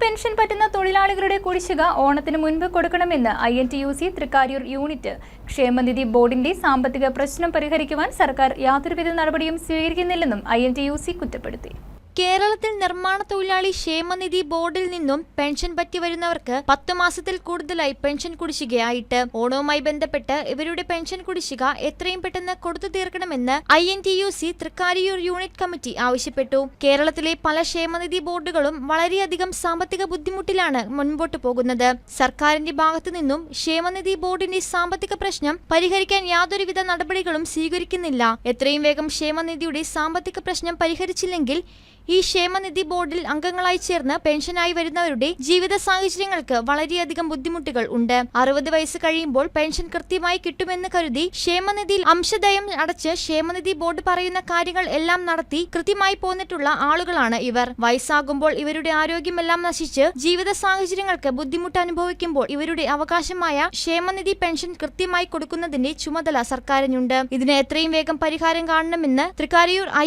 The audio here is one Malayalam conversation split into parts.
പെൻഷൻ പറ്റുന്ന തൊഴിലാളികളുടെ കുടിശ്ശിക ഓണത്തിന് മുൻപ് കൊടുക്കണമെന്ന് I N T U C Thrikkariyur unit. ക്ഷേമനിധി ബോർഡിന്റെ സാമ്പത്തിക പ്രശ്നം പരിഹരിക്കുവാൻ സർക്കാർ യാതൊരുവിധ നടപടിയും സ്വീകരിക്കുന്നില്ലെന്നും I N T U C കുറ്റപ്പെടുത്തി. കേരളത്തിൽ നിർമ്മാണ തൊഴിലാളി ക്ഷേമനിധി ബോർഡിൽ നിന്നും പെൻഷൻ പറ്റി വരുന്നവർക്ക് പത്ത് മാസത്തിൽ കൂടുതലായി പെൻഷൻ കുടിശ്ശികയായിട്ട്. ഓണവുമായി ബന്ധപ്പെട്ട് ഇവരുടെ പെൻഷൻ കുടിശ്ശിക എത്രയും പെട്ടെന്ന് കൊടുത്തു തീർക്കണമെന്ന് I N T U C Thrikkariyur unit committee ആവശ്യപ്പെട്ടു. കേരളത്തിലെ പല ക്ഷേമനിധി ബോർഡുകളും വളരെയധികം സാമ്പത്തിക ബുദ്ധിമുട്ടിലാണ് മുൻപോട്ട് പോകുന്നത്. സർക്കാരിന്റെ ഭാഗത്തു നിന്നും ക്ഷേമനിധി ബോർഡിന്റെ സാമ്പത്തിക പ്രശ്നം പരിഹരിക്കാൻ യാതൊരുവിധ നടപടികളും സ്വീകരിക്കുന്നില്ല. എത്രയും വേഗം ക്ഷേമനിധിയുടെ സാമ്പത്തിക പ്രശ്നം പരിഹരിച്ചില്ലെങ്കിൽ ഈ ക്ഷേമനിധി ബോർഡിൽ അംഗങ്ങളായി ചേർന്ന് പെൻഷനായി വരുന്നവരുടെ ജീവിത സാഹചര്യങ്ങൾക്ക് വളരെയധികം ബുദ്ധിമുട്ടുകൾ ഉണ്ട്. അറുപത് വയസ്സ് കഴിയുമ്പോൾ പെൻഷൻ കൃത്യമായി കിട്ടുമെന്ന് കരുതി ക്ഷേമനിധിയിൽ അംശദയം അടച്ച് ക്ഷേമനിധി ബോർഡ് പറയുന്ന കാര്യങ്ങൾ എല്ലാം നടത്തി കൃത്യമായി പോന്നിട്ടുള്ള ആളുകളാണ് ഇവർ. വയസ്സാകുമ്പോൾ ഇവരുടെ ആരോഗ്യമെല്ലാം നശിച്ച് ജീവിത സാഹചര്യങ്ങൾക്ക് ബുദ്ധിമുട്ട് അനുഭവിക്കുമ്പോൾ ഇവരുടെ അവകാശമായ ക്ഷേമനിധി പെൻഷൻ കൃത്യമായി കൊടുക്കുന്നതിന്റെ ചുമതല സർക്കാരിനുണ്ട്. ഇതിന് എത്രയും വേഗം പരിഹാരം കാണണമെന്ന് തൃക്കാരിയൂർ ഐ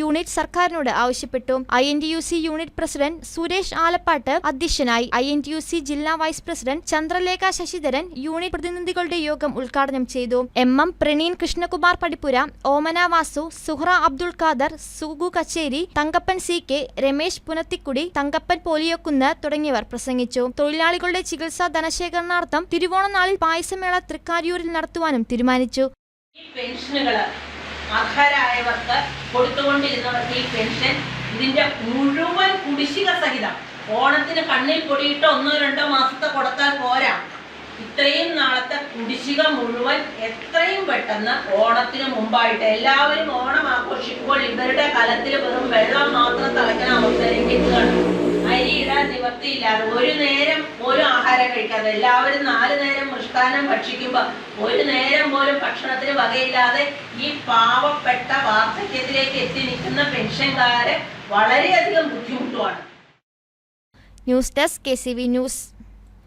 യൂണിറ്റ് സർക്കാരിനോട് ആവശ്യപ്പെട്ടു. I N T U C unit president Suresh Alappatt അധ്യക്ഷനായി. I N T U C ജില്ലാ vice president Chandralekha Sasidharan unit പ്രതിനിധികളുടെ യോഗം ഉദ്ഘാടനം ചെയ്തു. M M Praneen Krishnakumar Padippura Omana Vasu Suhra Abdul Khader Sugu Kacheri Thankappan C K Ramesh Punathikkudi Thankappan Poliyokkunnu തുടങ്ങിയവർ പ്രസംഗിച്ചു. തൊഴിലാളികളുടെ ചികിത്സാ ധനശേഖരണാർത്ഥം തിരുവോണനാളിൽ പായസമേള തൃക്കാരിയൂരിൽ നടത്തുവാനും തീരുമാനിച്ചു. ഈ പെൻഷനുകൾ അർഹരായവർക്ക് കൊടുത്തുകൊണ്ടിരുന്നവർക്ക് ഈ പെൻഷൻ ഇതിന്റെ മുഴുവൻ കുടിശ്ശിക സഹിതം. ഓണത്തിന് കണ്ണിൽ പൊടിയിട്ട് ഒന്നോ രണ്ടോ മാസത്തെ കൊടുത്താൽ പോരാ. ഇത്രയും നാളത്തെ കുടിശ്ശിക മുഴുവൻ എത്രയും പെട്ടെന്ന് ഓണത്തിന് മുമ്പായിട്ട് എല്ലാവരും ഓണം ആഘോഷിക്കുമ്പോൾ ഇവരുടെ കലത്തിൽ വെറും വെള്ളം മാത്രം തളയ്ക്കാൻ അരി ഇടാൻ നിവർത്തിയില്ലാതെ ഒരു നേരം പോലും ആഹാരം കഴിക്കാതെ എല്ലാവരും നാല് നേരം മൃഷ്ടാനം ഭക്ഷിക്കുമ്പോൾ ഒരു നേരം പോലും ഭക്ഷണത്തിന് വകയില്ലാതെ ഈ പാവപ്പെട്ട വാർദ്ധക്യത്തിലേക്ക് എത്തി നിൽക്കുന്ന പെൻഷൻകാരെ വളരെയധികം ബുദ്ധിമുട്ടുമാണ് news desk K C V news.